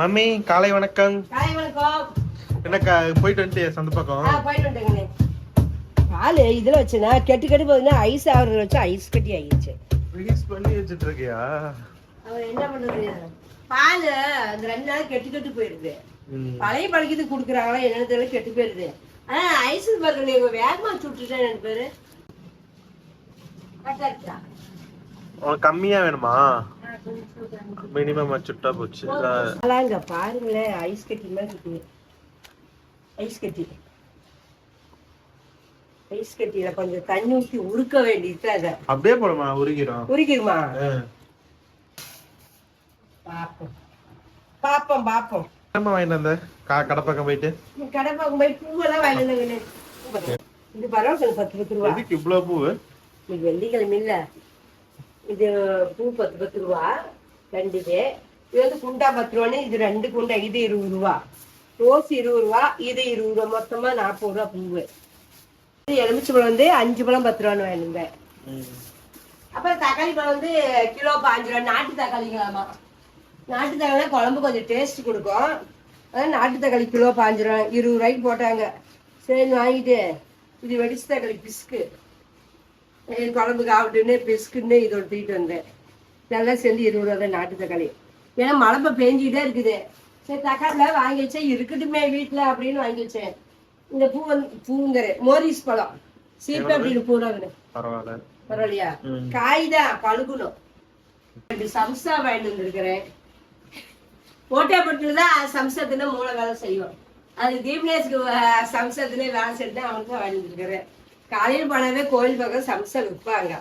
Mummy காலை வணக்கம். காலை வணக்கம். என்னக்கா போயிட்டு வந்துட்டு சந்த பக்கம்? போயிட்டு வந்துட்டேங்கண்ணே பால் இதில் வச்சுனா கெட்டு கெட்டு போகுதுன்னா ஐஸ் ஆகுறத வச்சு ஐஸ் கட்டி ஆகிடுச்சு. ரிலீஸ் பண்ணி வச்சுட்டு இருக்கியா அவர் என்ன பண்ணுறது பால் அந்த ரெண்டு நாள் கெட்டு கெட்டு போயிடுது. பழைய பழக்கத்துக்கு கொடுக்குறாங்களா என்னன்னு தெரியல கெட்டு போயிடுது. ஆனா ஐஸ் பாருங்க நீங்க வேகமா சுட்டுட்டேன் எனக்கு பேரு. கரெக்டா இருக்கா? உனக்கு கம்மியா வேணுமா? மினிமம் சுட்டா போச்சு அலாங்க பாருங்களேன் ஐஸ் கட்டி மாதிரி இருக்கு ஐஸ் கட்டி ஐஸ் கட்டியில கொஞ்சம் தண்ணி ஊற்றி உருக்க வேண்டியது அதை அப்படியே போடுமா உருகிறோம் உருக்கிடுமா ஆ. பாப்போம் பாப்போம் பாப்போம் என்னம்மா வாங்கிட்டு வந்த கா கடை பக்கம் போயிட்டு கடை பார்க்கும் போய் பூவெல்லாம் வாங்கிட்டு இது பரவாயில்ல பத்து பத்து ரூபா இவ்வளவு பூ இது வெள்ளிக்கிழமை இல்ல இது பூ பத்து பத்து ரூபா ரெண்டு இது. இது வந்து குண்டா பத்து ரூபான்னு இது ரெண்டு குண்டா இது இருபது ரூபா. ரோஸ் இருபது ரூபா இது இருபது ரூபா. மொத்தமா நாற்பது ரூபா பூவு. இது எலுமிச்சை பழம் வந்து அஞ்சு பழம் பத்து ரூபான்னு வாங்கியிருந்தேன் அப்புறம் தக்காளி பழம் வந்து கிலோ பாஞ்சு ரூபா. நாட்டு தக்காளிங்களாமா நாட்டு தக்காளி குழம்பு கொஞ்சம் டேஸ்ட் கொடுக்கும். அதான் நாட்டு தக்காளி கிலோ பாஞ்சு ரூபா இருபது ரூபாய்க்கு போட்டாங்க. சரி வாங்கிட்டு இது வெடிச்சு தக்காளி பிஸ்கு. குழம்புக்கு ஆகட்டுன்னு பிஸ்குன்னு இது ஒட்டிட்டு வந்தேன். நல்லா சேர்ந்து இருபது ரூபா நாட்டு தக்காளி. ஏன்னா மழை பெஞ்சிக்கிட்டே இருக்குது. சரி தக்காளில வாங்கி வச்சேன். இருக்கட்டுமே வீட்டில் அப்படின்னு வாங்கி வச்சேன். இந்த பூ வந்து பூங்கிற மோரிஸ் பழம். சீப்பு அப்படின்னு பரவாயில்ல. பரவாயில்லையா. காய் தான் பழுகணும் ரெண்டு சம்சா வாங்கிட்டு வந்திருக்கிறேன். ஓட்டாப்பட்டில் தான் சம்சா தின மூளை வேலை செய்வோம் அது தீபனேஷ்க்கு அஹ், சம்சா தின வேலை செஞ்சு அவனுக்கு வாங்கிட்டு இருக்கிறேன் காலையில் போனாவே கோயில் பக்கம் சம்சா விற்பாங்க.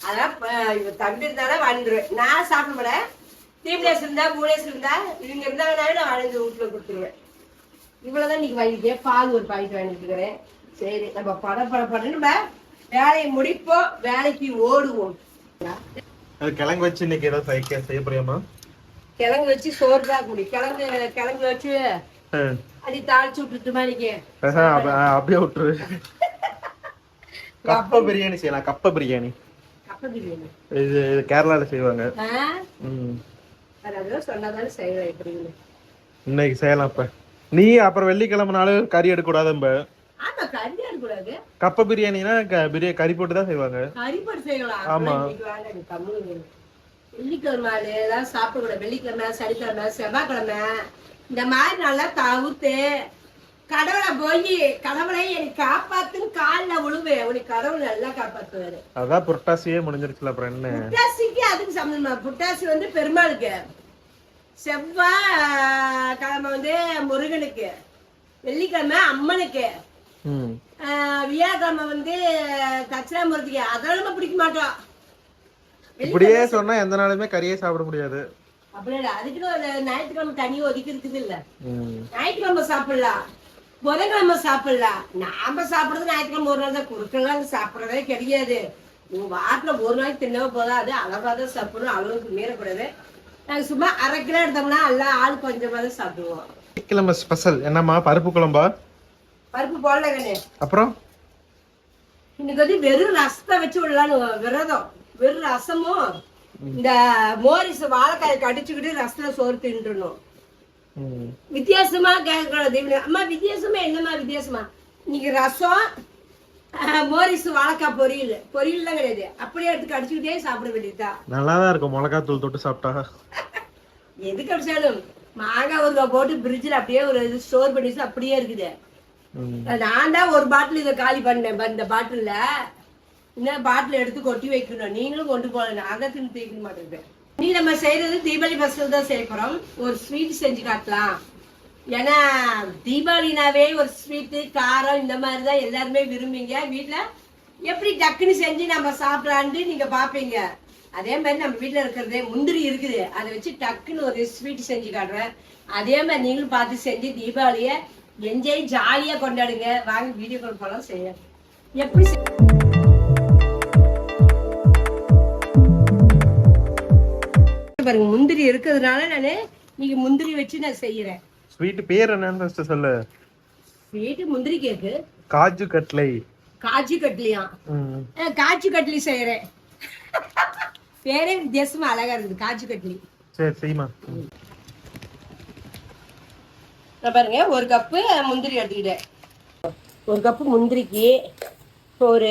அதான் அஹ், இவ தம்பி இருந்தாலும் வாங்கிடுவேன் நான் சாப்பிட மாட்டேன். தீபனேஷ் இருந்தா மூணேஷ் இருந்தா இவங்க இருந்தாங்கனாவே நான் வாங்கி வீட்டில் கொடுத்துருவேன். இவ்வளவுதான் இன்னைக்கு வாங்கிட்டேன் பால் ஒரு பாக்கெட் வாங்கிட்டு இருக்கிறேன். சரி நம்ம பட பட படன்னு நம்ம வேலையை முடிப்போம். வேலைக்கு ஓடுவோம். கிழங்கு வச்சு இன்னைக்கு ஏதாவது செய்ய செய்ய போறியாமா கிழங்கு வச்சு சோறு தான் குடி. கிழங்கு கிழங்கு வச்சு. அடி தாளிச்சு விட்டுட்டுமா இன்னைக்கு? அப்படியே விட்டுரு. கப்ப பிரியாணி. செய்யலாம் கப்ப பிரியாணி. கப்ப பிரியாணி. இது இது கேரளால செய்வாங்க. ம். செய்வேன் இன்னைக்கு செய்யலாம் இப்ப. நீ அப்புறம் வெள்ளிக்கிழமை நாள் கறி எடுக்கக்கூடாதும்ப ஆமா கறி கூடாது கப்ப பிரியாணினா க- பிரியா கறி போட்டு தான் செய்வாங்க. கறி போட்டு செய்யலாம். ஆமா. வெள்ளிக்கிழமை ஏதாவது சாப்பிடக்கூடாது. வெள்ளிக்கிழமை சனிக்கிழமை செவ்வாய்க்கிழமை. இந்த மாதிரி நல்லா தவிர்த்து கடவுளை போய் கடவுளை எனக்கு காப்பாத்துன்னு காலில் விழுவேன் உனக்கு கடவுள் நல்லா காப்பாத்துவாரு. அதான் புரட்டாசியே முடிஞ்சிருச்சுல அப்புறம் என்ன? புட்டாசிக்கு அதுக்கு சம்மந்தமா புட்டாசி வந்து பெருமாளுக்கு. செவ்வாய் கிழமை வந்து முருகனுக்கு. வெள்ளிக்கிழமை அம்மனுக்கு. ம். ஆஹ் வியாழக்கிழமை வந்து தட்சிணாமூர்த்திக்கு. அதெல்லாம் நம்ம பிடிக்க மாட்டோம். இப்படியே சொன்னா எந்த நாளுமே கறியே சாப்பிட முடியாது. அப்படி இல்லை. அதுக்குன்னு ஒரு ஞாயிற்றுக்கிழமை தனி ஒதுக்கி இருக்குது இல்ல. ம். ஞாயிற்றுக்கிழமை சாப்பிடலாம். புதன்கிழமை சாப்பிடலாம் நாம சாப்பிடுறது ஞாயிற்றுக்கிழமை ஒரு நாள் தான். குறுக்கெல்லாம் சாப்பிடறதே கிடையாது. உங்க வாரத்துல ஒரு நாளைக்கு தின்னவே போதாது. அளவா தான் சாப்பிடணும். அளவுக்கு மீறக்கூடாது. நாங்க சும்மா அரை கிலோ எடுத்தோம்னா எல்லாம் ஆள் கொஞ்சமா தான் சாப்பிடுவோம். வெள்ளிக்கிழமை ஸ்பெஷல் என்னம்மா பருப்பு குழம்பா? பருப்பு போடல கண்ணு. அப்புறம்? இன்னைக்கு வந்து வெறும் ரசத்தை வச்சு விடலான்னு விரதம். வெறும் ரசமும் இந்த மோரிஸ் வாழைக்காய் கடிச்சுக்கிட்டு ரசத்துல சோறு தின்றுணும். வித்தியாசமா கேட்கக்கூடாது அம்மா வித்தியாசமா என்னம்மா வித்தியாசமா இன்னைக்கு ரசம் மோரிஸ் வாழைக்காய் பொரியல் பொரியல்லாம் கிடையாது அப்படியே எடுத்து கடிச்சுக்கிட்டே சாப்பிட வேண்டியதுதான் நல்லா தான் இருக்கும் மிளகாத்தூள் தொட்டு சாப்பிட்டா எது கடிச்சாலும் மாங்காய் ஊறுகாய் போட்டு ஃப்ரிட்ஜில் அப்படியே ஒரு இது ஸ்டோர் பண்ணி அப்படியே இருக்குது. நான் தான் ஒரு பாட்டில் இதை காலி பண்ணேன் இந்த பாட்டில்ல இன்னும் பாட்டில் எடுத்து கொட்டி வைக்கணும் நீங்களும் கொண்டு போகல நான் தான் தின்னு தீர்க்க மாட்டேன் நீ நம்ம செய்யறது தீபாவளி ஃபெஸ்டிவல் தான் செய்ய போறோம். ஒரு ஸ்வீட் செஞ்சு காட்டலாம். ஏன்னா தீபாவளினாவே ஒரு ஸ்வீட்டு காரம் இந்த மாதிரி தான் எல்லாருமே விரும்புவீங்க. வீட்டில் எப்படி டக்குன்னு செஞ்சு நம்ம சாப்பிடலான்ட்டு நீங்க பார்ப்பீங்க அதே மாதிரி நம்ம வீட்டில் இருக்கிறதே முந்திரி இருக்குது. அதை வச்சு டக்குன்னு ஒரு ஸ்வீட் செஞ்சு காட்டுறேன். அதே மாதிரி நீங்களும் பார்த்து செஞ்சு தீபாவளியை என்ஜாய் ஜாலியாக கொண்டாடுங்க. வாங்க வீடியோ கால் போலாம் செய்ய எப்படி பாருங்க முந்திரி இருக்கிறதுனால நான் நீங்க முந்திரி வச்சு நான் செய்யறேன். ஸ்வீட் பேர் என்னன்னு first சொல்லு. வீட்டு முந்திரி கேக்கு. காஜு கட்லை. காஜு. அஹ் காஜு கட்லி செய்யறேன். பேரே வித்தியாசமா அழகா இருக்குது காஜு கட்லி. சரி செய்யுமா பாருங்க ஒரு கப்பு முந்திரி எடுத்துக்கிட்டேன். ஒரு கப்பு முந்திரிக்கு ஒரு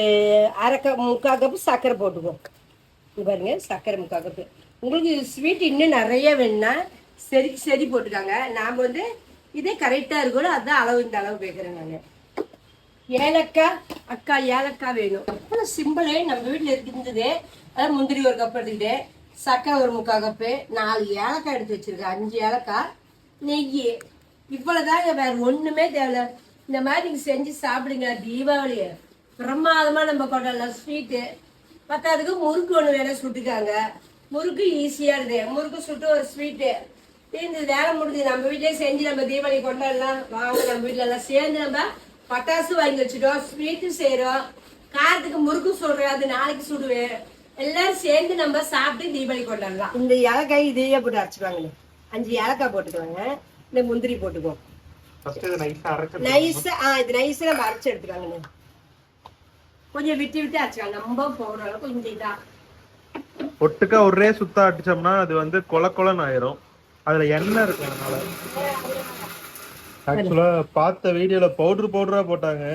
அரை கப் முக்கால் கப்பு சர்க்கரை போட்டுக்குவோம் பாருங்க சர்க்கரை முக்கால் கப்பு. உங்களுக்கு ஸ்வீட் இன்னும் நிறைய வேணும்னா சரி சரி போட்டுக்காங்க. நாம் வந்து இதே கரெக்டாக இருக்கணும் அதுதான் அளவு இந்த அளவு கேட்குறேன் நான். ஏலக்காய் அக்கா ஏலக்காய் வேணும். அவ்வளோ சிம்பிளே நம்ம வீட்டில் இருந்தது அதான் முந்திரி ஒரு கப் எடுத்துக்கிட்டேன். சக்கரை ஒரு முக்கால் கப்பு நாலு ஏலக்காய் எடுத்து வச்சுருக்கேன். அஞ்சு ஏலக்காய் நெய். இவ்வளோதாங்க வேறு ஒன்றுமே தேவையில்ல. இந்த மாதிரி நீங்கள் செஞ்சு சாப்பிடுங்க தீபாவளி. பிரமாதமாக நம்ம கொண்டாடலாம் ஸ்வீட்டு பத்தாவதுக்கு முறுக்கு ஒன்று வேலை சுட்டுக்காங்க. முறுக்கு ஈஸியாக இருக்குது. முறுக்கு சுட்டு ஒரு ஸ்வீட்டு இந்த வேலை முடிஞ்சு நம்ம வீட்லயே செஞ்சு நம்ம தீபாவளி கொண்டாடலாம். வாங்க நம்ம வீட்ல எல்லாம் சேர்ந்து நம்ம பட்டாசு வாங்கி வச்சுட்டோம். ஸ்வீட்டு செய்றோம். காரத்துக்கு முறுக்கு சொல்றேன். அது நாளைக்கு சுடுவேன். எல்லாரும் சேர்ந்து நம்ம சாப்பிட்டு தீபாவளி கொண்டாடலாம். இந்த ஏலக்காய் இதையே போட்டு அரைச்சுக்குவாங்க அஞ்சு ஏலக்காய் போட்டுக்குவாங்க. இந்த முந்திரி போட்டுக்குவோம். ஃபர்ஸ்ட் இது நைஸா அரைச்சு நைஸா ஆ இது நைஸா நம்ம அரைச்சு எடுத்துக்காங்க. கொஞ்சம் விட்டு விட்டு அரைச்சுக்காங்க நம்ம போடுற அளவுக்கு கொஞ்சம் இதா. ஒட்டுக்கா ஒரே சுத்தா அடிச்சோம்னா அது வந்து கொல கொலன்னு ஆயிரும். அதுல எண்ணெய் இருக்கும் அதனால. ஆக்சுவலா பார்த்த வீடியோல பவுடர் பவுடரா போட்டாங்க.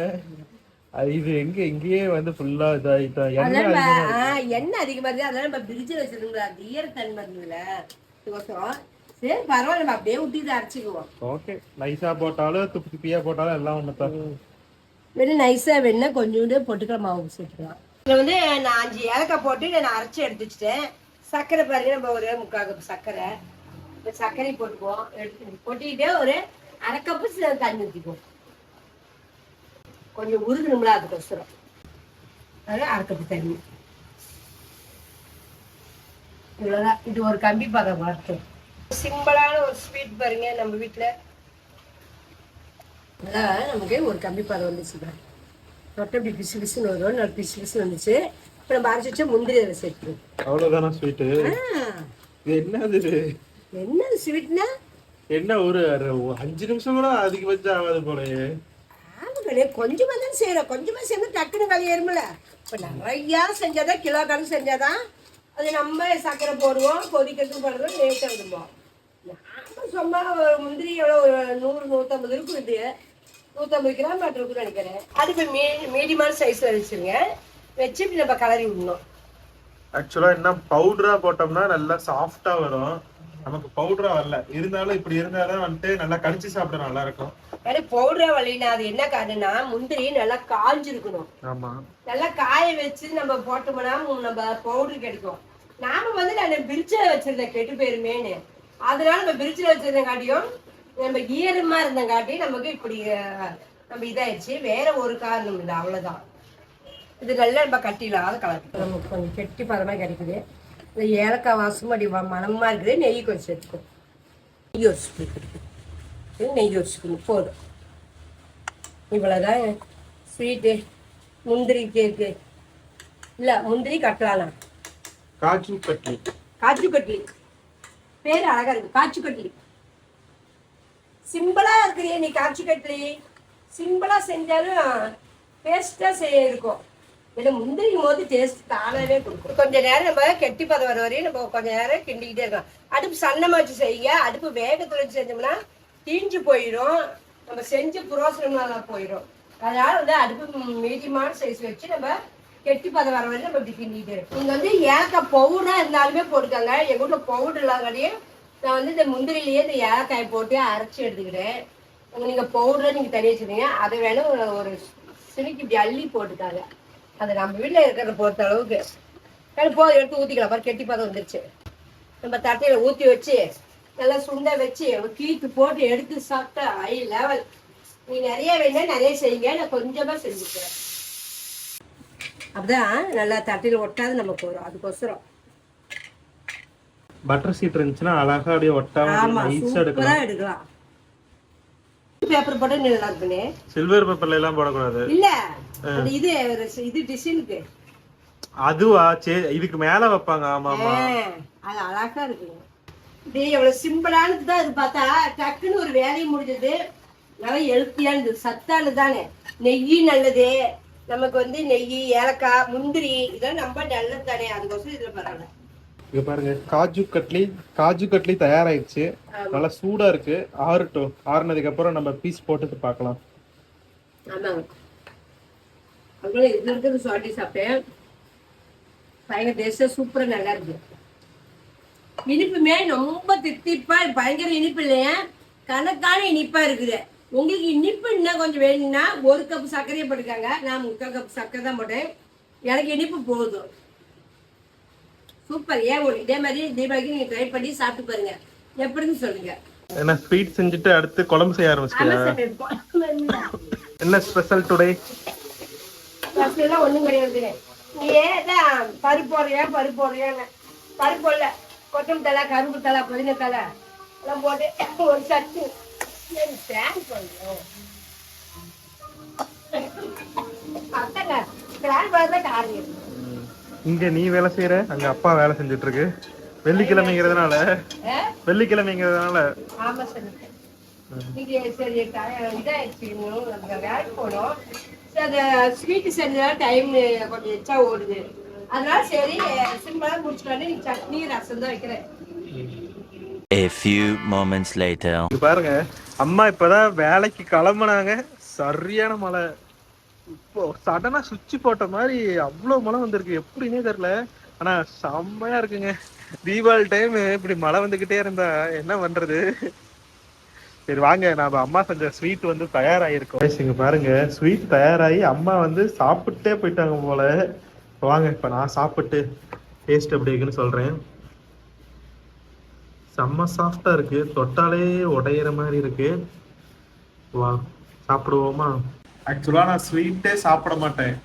அது இது எங்க இங்கேயே வந்து ஃபுல்லா இதாயிட்டா. எண்ணெய் எண்ணெய் அதிகமா இருக்கு. அதனால நம்ம பிரிட்ஜில் வச்சிருக்கோம்ல அது ஈரத்தன்மை இதுக்கோசரம். சரி பரவாயில்ல நம்ம அப்படியே ஊற்றி இதை அரைச்சிக்குவோம். ஓகே நைஸா போட்டாலும் துப்பி துப்பியா போட்டாலும் எல்லாம் ஒண்ணுதான். வெறும் நைஸாக வேணா கொஞ்சோண்டு பொட்டுக்கடலை மாவு சேர்த்துக்கலாம். இதில் வந்து நான் அஞ்சு ஏலக்காய் போட்டு நான் அரைச்சி எடுத்து வச்சுட்டேன். சர்க்கரை பாருங்க நம்ம ஒரு முக்கால் கப் சர்க்கரை. இப்போ சர்க்கரை போட்டுக்குவோம். எடுத்து கொட்டிக்கிட்டே ஒரு அரை கப்பு தண்ணி ஊற்றிக்குவோம் கொஞ்சம் உருகணும்ல அதுக்கொசரம். அது அரை கப்பு தண்ணி. இவ்வளோதான் இது ஒரு கம்பி பதம் வளர்த்தோம் சிம்பிளான ஒரு ஸ்வீட் பாருங்க நம்ம வீட்டில். அதான் நமக்கு ஒரு கம்பி பதம் வந்துச்சு பாருங்க. தொட்டை இப்படி பிசு பிசுன்னு வரும் நல்ல பிசு பிசுன்னு வந்துச்சு. இப்போ நம்ம அரைச்சி வச்ச முந்திரி அதில் சேர்த்துக்கணும் அவ்வளவுதானா ஸ்வீட்டு என்னது இது? என்ன ஸ்வீட்னா என்ன ஒரு அஞ்சு நிமிஷம் கூட அதிகபட்சம் ஆகாது போலயே. ஆமாங்களே கொஞ்சமாக தான் செய்கிறோம் கொஞ்சமாக சேர்ந்து டக்குன்னு விளையாடுமில்ல இப்போ நிறையா செஞ்சாதான் கிலோ கணக்கு செஞ்சாதான் அது நம்ம சர்க்கரை போடுவோம் கொதிக்கிறதுக்கு போடுறோம் லேட்டாக விடுவோம் நாம சும்மா முந்திரி எவ்வளோ நூறு நூற்றம்பது இருக்கும் இது நூற்றம்பது கிராம் மட்டும் இருக்குன்னு நினைக்கிறேன் அது இப்போ மீ மீடியமான சைஸில் வச்சுருங்க. வச்சு இப்படி நம்ம கலரி விடணும். ஆக்சுவலா என்ன பவுடரா போட்டோம்னா நல்லா சாஃப்டா வரும். நமக்கு பவுடரா வரல. இருந்தாலும் இப்படி இருந்தாதான் வந்துட்டு நல்லா கடிச்சு சாப்பிட நல்லா இருக்கும். ஏன்னா பவுடரா வழினா அது என்ன காரணம்னா முந்திரி நல்லா காஞ்சிருக்கணும். ஆமா. நல்லா காய வச்சு நம்ம போட்டோம்னா நம்ம பவுடர் கிடைக்கும். நாம வந்து நான் பிரிட்ஜில் வச்சிருந்தேன் கெட்டு போயிருமேன்னு. அதனால நம்ம பிரிட்ஜில் வச்சிருந்தங்காட்டியும் நம்ம ஈரமா இருந்தங்காட்டி நமக்கு இப்படி நம்ம இதாயிடுச்சு. வேற ஒரு காரணம் இல்லை அவ்வளவுதான். இது நல்லா நம்ம கட்டிலாத கலர். நமக்கு கொஞ்சம் கெட்டி பதமா கிடைக்குது. இந்த ஏலக்காய் வாசமும் அப்படி வ- மணமா இருக்குது. நெய் கொஞ்சம் சேர்த்துக்கும் நெய் ஒரு ஸ்பூன் நெய் ஒரு ஸ்பூன். போதும். இவ்வளோதான் ஸ்வீட்டு. முந்திரி கேக்கு இல்லை முந்திரி கட்டலாம் காஜு கட்லி. காஜு கட்லி. பேர் அழகா இருக்கு. காஜு கட்லி. சிம்பிளாக இருக்கிறியே நீ காஜு கட்லி சிம்பிளாக செஞ்சாலும் டேஸ்ட்டாக செய்ய இருக்கும் இல்லை முந்திரிக்கும் போது டேஸ்ட் தானாகவே கொடுக்கும். கொஞ்ச நேரம் நம்ம கெட்டி பதம் வர வரையும் நம்ம கொஞ்ச நேரம் கிண்டிக்கிட்டே இருக்கோம் அடுப்பு சன்னமாக வச்சு செய்யுங்க. அடுப்பு வேகத்தில் வச்சு செஞ்சோம்னா தீஞ்சு போயிடும் நம்ம செஞ்சு புரோசனம்லாம் போயிடும் அதனால் வந்து அடுப்பு மீடியமான சைஸ் வச்சு நம்ம கெட்டி பதம் வர வரையும் நம்ம இப்படி கிண்டிக்கிட்டே இருக்கோம் நீங்கள் வந்து ஏலக்காய் பவுடராக இருந்தாலுமே போட்டுக்கோங்க. எங்கள் வீட்டில் பவுடர் இல்லாதனாடியே நான் வந்து இந்த முந்திரிலேயே இந்த ஏலக்காய் போட்டு அரைச்சி எடுத்துக்கிறேன் நீங்கள் பவுடரை நீங்கள் தனியாக வச்சுருங்க அதை வேணும் ஒரு சினிக்கு இப்படி அள்ளி போட்டுட்டாங்க அது நம்ம வீட்டில் இருக்கிறத பொறுத்த அளவுக்கு. சரி போ எடுத்து ஊற்றிக்கலாம் பாரு கெட்டி பதம் வந்துருச்சு. நம்ம தட்டையில் ஊற்றி வச்சு நல்லா சுண்டை வச்சு ஒரு கீத்து போட்டு எடுத்து சாப்பிட்டா ஐ லெவல் நீ நிறைய வேணா நிறைய செய்யுங்க. நான் கொஞ்சமாக செஞ்சுக்கிறேன். அப்படிதான் நல்லா தட்டையில் ஒட்டாது நமக்கு வரும். அதுக்கொசரம். பட்டர் சீட் இருந்துச்சுன்னா அழகா அப்படியே ஒட்டாம நைஸா எடுக்கலாம். பேப்பர் போட்டு நல்லா இருக்குன்னு சில்வர் பேப்பர்ல எல்லாம் போடக்கூடாது. இல்ல அந்த இது இது டிசைனுக்கு அதுவா? சரி இதுக்கு மேல வைப்பாங்க. ஆமா ஆமா. அது அழகா இருக்குங்க இது எவ்வளவு சிம்பிளானது தான் இது பார்த்தா டக்குன்னு ஒரு வேலையும் முடிஞ்சது. நல்லா ஹெல்த்தியானது சத்தானது தானே. நெய் நல்லது. நமக்கு வந்து நெய் ஏலக்காய் முந்திரி இதெல்லாம் ரொம்ப நல்லது தானே. அதுக்கோசரம் இதுல பரவாயில்ல. இங்க பாருங்க காஜு கட்லி காஜு கட்லி தயாராயிடுச்சு. நல்லா சூடா இருக்கு. ஆறட்டும். ஆறுனதுக்கு அப்புறம் நம்ம பீஸ் போட்டுட்டு பார்க்கலாம். ஆமாங்க. இது இருக்கிறது சுவாட்டி சாப்பிட்டேன். பயங்கர டேஸ்டாக சூப்பராக நல்லா இருக்கு. இனிப்புமே ரொம்ப தித்திப்பா பயங்கர இனிப்பு இல்லையா? கணக்கான இனிப்பா இருக்குது. உங்களுக்கு இனிப்பு இன்னும் கொஞ்சம் வேணும்னா ஒரு கப் சர்க்கரையை போட்டுக்காங்க. நான் முக்கால் கப் சர்க்கரை தான் போட்டேன். எனக்கு இனிப்பு போதும். சூப்பர். ஏன் ஒரு இதே மாதிரி தீபாவளிக்கு நீங்க ட்ரை பண்ணி சாப்பிட்டு பாருங்க. எப்படின்னு சொல்லுங்க. என்ன ஸ்வீட் செஞ்சுட்டு அடுத்து குழம்பு செய்ய ஆரம்பிச்சிட்டியா? என்ன ஸ்பெஷல் டுடே ஃபர்ஸ்ட்லாம் ஒண்ணும் கிடையாது. ஏதான் பருப்பு போடுறியா பருப்பு போடுறியாங்க பருப்பு போடல. கொத்தமல்லி தலை கரும்பு தலை புதின தலை எல்லாம் போட்டு ஒரு சட்டு ஃபேன் பண்ணுறோம் அத்தங்க ஃபேன் பண்ணதான் காரியம் இங்க நீ வேலை செய்யற அங்க அப்பா வேலை செஞ்சுட்டு இருக்கு வெள்ளிக்கிழமைங்கிறதுனால? வெள்ளிக்கிழமைங்கிறதுனால ஸ்வீட்டு செஞ்சதால டைம் கொஞ்சம் எச்சா ஓடுது. அதனால சரி சிம்பிளாக முடிச்சுட்டு நீ சட்னி ரசம் தான் வைக்கிறேன். A few moments later. இங்க பாருங்க அம்மா இப்பதான் வேலைக்கு கிளம்புனாங்க. சரியான மழை. இப்போ சடனா சுவிட்ச் போட்ட மாதிரி அவ்வளவு மழை வந்திருக்கு. எப்படின்னே தெரியல. ஆனா செம்மையா இருக்குங்க. தீபாவளி டைம் இப்படி மழை வந்துகிட்டே இருந்தா என்ன பண்றது? சரி வாங்க. நாம அம்மா செஞ்ச ஸ்வீட் வந்து தயாராகிருக்கோம் இங்க பாருங்க. ஸ்வீட் தயாராகி அம்மா வந்து சாப்பிட்டே போயிட்டாங்க போல. வாங்க. இப்ப நான் சாப்பிட்டு டேஸ்ட் எப்படி இருக்குன்னு சொல்றேன். செம்ம சாஃப்டா இருக்கு. தொட்டாலே உடையிற மாதிரி இருக்கு. வா சாப்பிடுவோமா? ஆக்சுவலா நான் ஸ்வீட்டே சாப்பிட மாட்டேன்.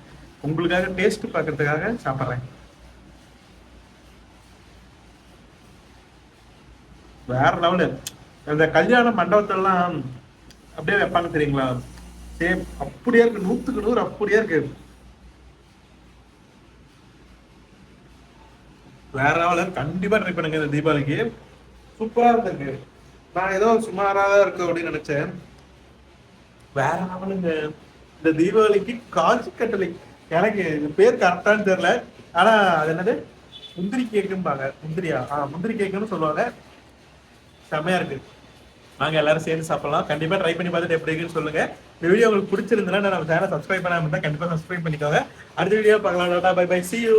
உங்களுக்காக டேஸ்ட் பார்க்கறதுக்காக சாப்பிட்றேன். வேற லெவலு இந்த கல்யாண மண்டபத்தெல்லாம் அப்படியே வைப்பாங்க தெரியுங்களா? சேம் அப்படியே இருக்கு. நூத்துக்கு நூறு அப்படியே இருக்கு. வேற லெவலு கண்டிப்பா ட்ரை பண்ணுங்க இந்த தீபாவளிக்கு. சூப்பரா இருந்திருக்கு. நான் ஏதோ சுமாரா தான் இருக்கு அப்படின்னு நினைச்சேன். வேற லெவலுங்க இந்த தீபாவளிக்கு காஜு கட்டளை. எனக்கு இது பேர் கரெக்டான்னு தெரியல. ஆனா அது என்னது? முந்திரி கேக்கும்பாங்க. முந்திரியா? ஆ முந்திரி கேக்குன்னு சொல்லுவாங்க. செம்மையா இருக்கு. நாங்க எல்லாரும் சேர்ந்து சாப்பிடலாம். கண்டிப்பா ட்ரை பண்ணி பார்த்துட்டு எப்படி இருக்குன்னு சொல்லுங்க. இந்த வீடியோ உங்களுக்கு பிடிச்சிருந்தா நம்ம சேனல் சப்ஸ்கிரைப் பண்ணாம இருந்தா கண்டிப்பா சப்ஸ்கிரைப் பண்ணிக்கோங்க. அடுத்த வீடியோ பார்க்கலாம். By by C you